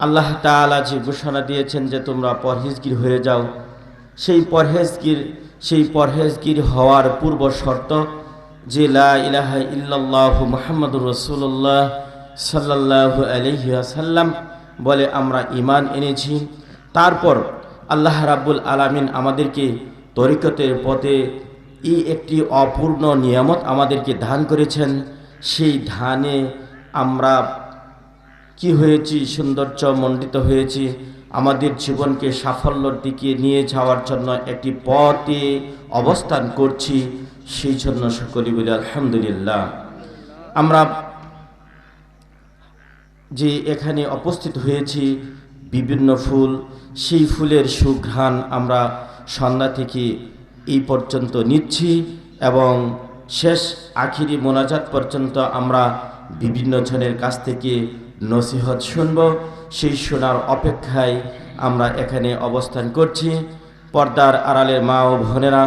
আল্লাহ তাআলা যে ঘোষণা দিয়েছেন যে তোমরা পরহেজগির হয়ে যাও, সেই পরহেজগির সেই পরহেজগির হওয়ার পূর্ব শর্ত যে লা ইলাহা ইল্লাল্লাহু সাল্লাল্লাহু আলাইহি ওয়াসাল্লাম বলে আমরা ঈমান এনেছি। তারপর আল্লাহ রাব্বুল আলামিন আমাদেরকে তরিকতের পথে এই একটি অপূর্ণ নিয়ামত আমাদেরকে দান করেছেন। সেই ধানে আমরা কি হয়েছি? সৌন্দর্য মণ্ডিত হয়েছি। আমাদের জীবনকে সাফল্যর দিকে নিয়ে যাওয়ার জন্য একটি পথে অবস্থান করছি। সেই জন্য সকলে বলি, আলহামদুলিল্লাহ। আমরা যে এখানে উপস্থিত হয়েছি, বিভিন্ন ফুল, সেই ফুলের সুঘ্রাণ আমরা সন্ধ্যা থেকে এই পর্যন্ত নিচ্ছি এবং শেষ আখিরি মোনাজাত পর্যন্ত আমরা বিভিন্ন জনের কাছ থেকে নসিহত শুনব। সেই শোনার অপেক্ষায় আমরা এখানে অবস্থান করছি। পর্দার আড়ালের মা ও বোনেরা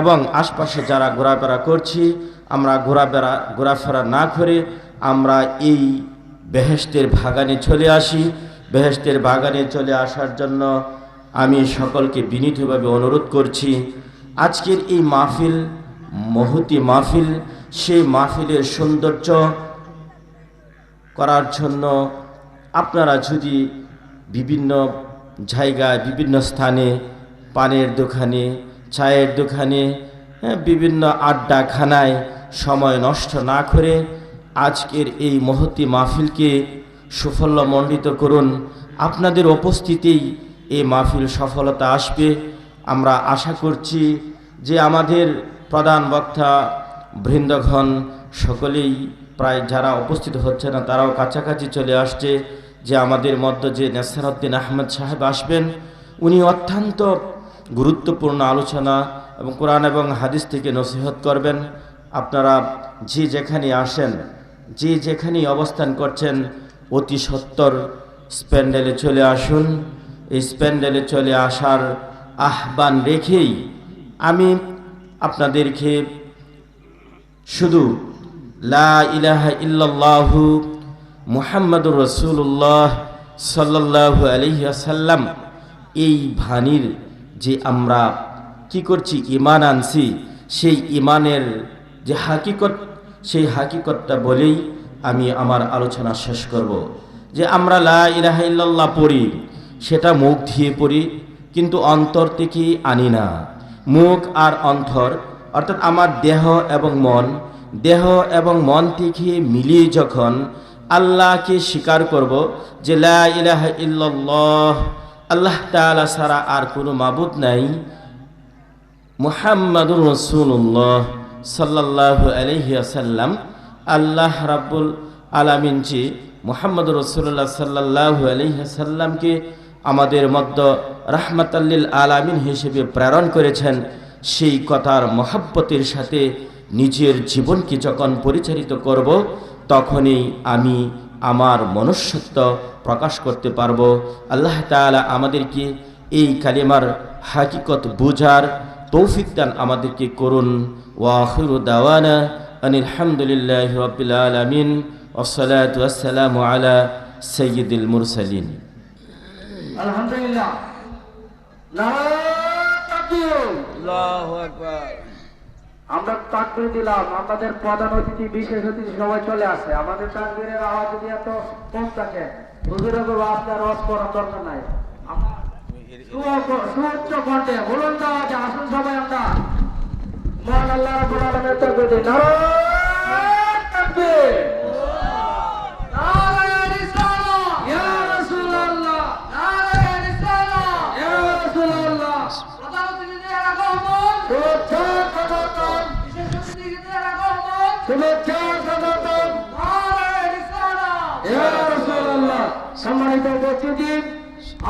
এবং আশপাশে যারা ঘোরাফেরা করছি, আমরা ঘোরাফেরা ঘোরাফেরা না করে আমরা এই বেহেস্তের বাগানে চলে আসি। বেহেস্তের বাগানে চলে আসার জন্য আমি সকলকে বিনীতভাবে অনুরোধ করছি, আজকের এই মাহফিল, মহতি মাহফিল, সেই মাহফিলের সৌন্দর্য করার জন্য আপনারা যদি বিভিন্ন জায়গায় বিভিন্ন স্থানে পানের দোকানে চায়ের দোকানে হ্যাঁ, বিভিন্ন আড্ডাখানায় সময় নষ্ট না করে আজকের এই মহতি মাহফিলকে সুফল্যমণ্ডিত করুন। আপনাদের উপস্থিতিই এই মাহফিল সফলতা আসবে। আমরা আশা করছি যে আমাদের প্রধান বক্তা বৃন্দঘন সকলেই প্রায় যারা উপস্থিত হচ্ছে না, তারাও কাছাকাছি চলে আসছে যে আমাদের মধ্য যে নেসারউদ্দিন আহমেদ সাহেব আসবেন, উনি অত্যন্ত গুরুত্বপূর্ণ আলোচনা এবং কোরআন এবং হাদিস থেকে নসিহত করবেন। আপনারা যে যেখানে আসেন, যে যেখানেই অবস্থান করছেন, অতি সত্তর স্প্যান্ডেলে চলে আসুন। এই স্প্যান্ডেলে চলে আসার আহ্বান রেখেই আমি আপনাদেরকে শুধু লা ইলাহা ইল্লাল্লাহু মুহাম্মাদুর রসুল্লাহ সাল্লাল্লাহু আলাইহি এই ভানির যে আমরা কি করছি ইমান আনছি, সেই ইমানের যে হাকিকত, সেই হাকিকতটা বলেই আমি আমার আলোচনা শেষ করব। যে আমরা লা ইলাহা ইল্লাল্লাহ পড়ি, সেটা মুখ দিয়ে পড়ি, কিন্তু অন্তর থেকে আনি না। মুখ আর অন্তর, অর্থাৎ আমার দেহ এবং মন দেহ এবং মন থেকে মিলিয়ে যখন আল্লাহকে স্বীকার করব যে লা ইল্লাল্লাহ, আল্লাহ তাআলা ছাড়া আর কোনো মাবুদ নাই, মুহাম্মাদুর রসুল্লাহ সাল্লাল্লাহু আলাইহি আসাল্লাম আল্লাহ রাব্বুল আলামিন যে মুহাম্মদ রসুল্লাহ সাল্লাল্লাহু আলাইহি আসাল্লামকে আমাদের মধ্য রাহমাতাল্লিল আলামিন হিসেবে প্রেরণ করেছেন, সেই কথার মহাব্বতের সাথে নিজের জীবনকে যখন পরিচালিত করব তখনই আমি আমার মনুষ্যত্ব প্রকাশ করতে পারব। আল্লাহ তাআলা আমাদেরকে এই কালিমার হাকিকত বুঝার তৌফিক দান আমাদেরকে করুন। ওয়াখিরু দাওয়ানা আনিল হামদুলিল্লাহ রাব্বিল আলামিন। ওয়াসসালাতু আলা সাইয়্যিদিল মুরসালিন। আলহামদুলিল্লাহ নারায়ণ তাকবীর। আল্লাহু আকবার আমরা তাকবির দিলাম, আমাদের প্রধান অতিথি, বিশেষ অতিথি সবাই চলে আসে। আমাদের তাকবিরের আওয়াজ যদি এত কম থাকে হুজুরের আপনার রস করার দরকার নাই। সুউচ্চ বলুন তো আসুন সবাই আমরা। মহান আল্লাহ রাব্বুল তাকবির নারায়ণ তাকবীর সম্মানিত উপস্থিতি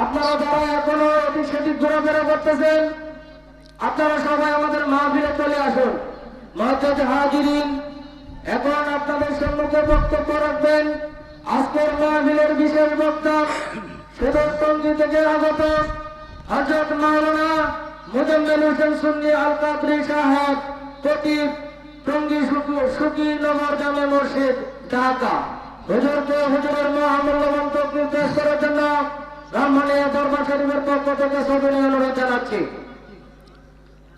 আপনারা যারা এখনও এদিক সেদিক ঘোরাফেরা করতেছেন আপনারা সবাই আমাদের মাহফিলে চলে আসুন মহাজাজ হাজিরিন এখন আপনাদের সম্মুখে বক্তব্য রাখবেন আজকের মাহফিলের বিশেষ বক্তা সুদর্শনজি থেকে আগত হজরত মাওলানা মুজম্মেল হোসেন সুন্নি আল কাদরি সাহেব, খতিব টঙ্গী সুকি নগর জামে মসজিদ ঢাকা। হুজুরকে হুজুরের মহামূল্যবান তকলিফ পেশ করার জন্য শরীফের পক্ষ থেকে সবিনী অনুরোধ জানাচ্ছি।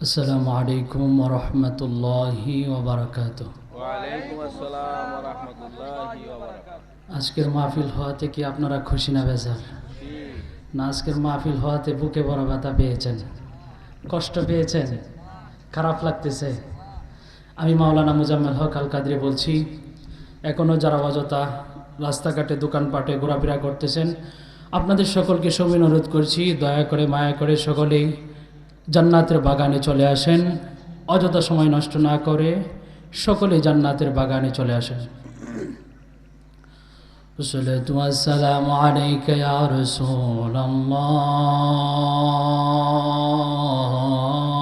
আসসালামু আলাইকুম রহমতুল্লাহি ওবরাকাত ওয়ালাইকুম আসসালাম ওয়া রাহমাতুল্লাহি ওয়া বারাকাতুহু আজকের মাহফিল হওয়াতে কি আপনারা খুশি না বেজার না আজকের মাহফিল হওয়াতে বুকে বড় ব্যথা পেয়েছেন। কষ্ট পেয়েছেন? খারাপ লাগতেছে? আমি মাওলানা মুজাম্মেল হক আল কাদরি বলছি এখনও যারা অযথা রাস্তাঘাটে, দোকানপাটে ঘোরাফেরা করতেছেন, আপনাদের সকলকে সময় অনুরোধ করছি, দয়া করে, মায়া করে সকলেই জান্নাতের বাগানে চলে আসেন। অযথা সময় নষ্ট না করে সকলে জান্নাতের বাগানে চলে আসেন। সালাম আলাইকা রাসূলুল্লাহ।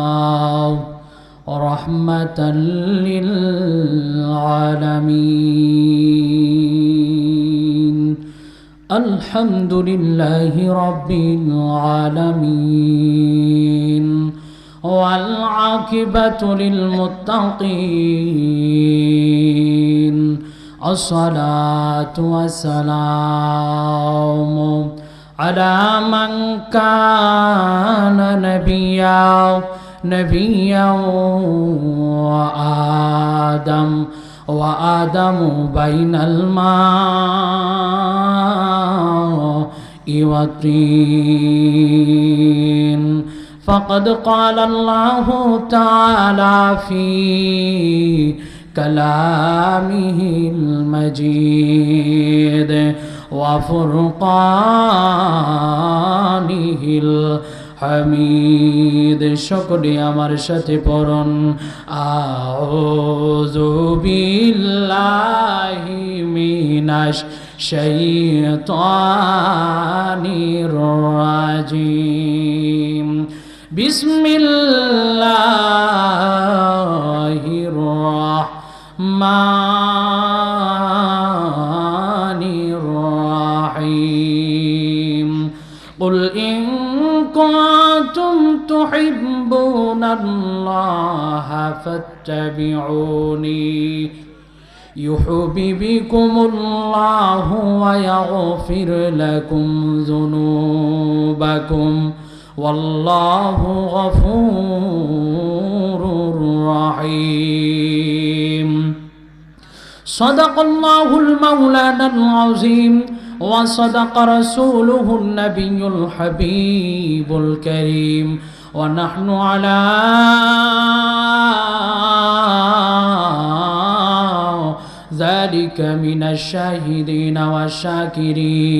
رحمة للعالمين. الحمد لله رب العالمين. والعاقبة للمتقين. الصلاة والسلام على من كان نبيا. نبيا وآدم وآدم بين الماء والطين. فقد قال الله تعالى في كلامه المجيد وفرقانه হামিদ সকলে আমার সাথে পড়ন। আউযুবিল্লাহি মিনাশ শাইতানির রাজিম। বিসমিল্লাহির মা الله فاتبعوني يحببكم الله ويغفر لكم ذنوبكم والله غفور رحيم صدق الله المولانا العظيم وصدق رسوله النبي الحبيب الكريم ونحن على ذلك من الشاهدين والشاكرين.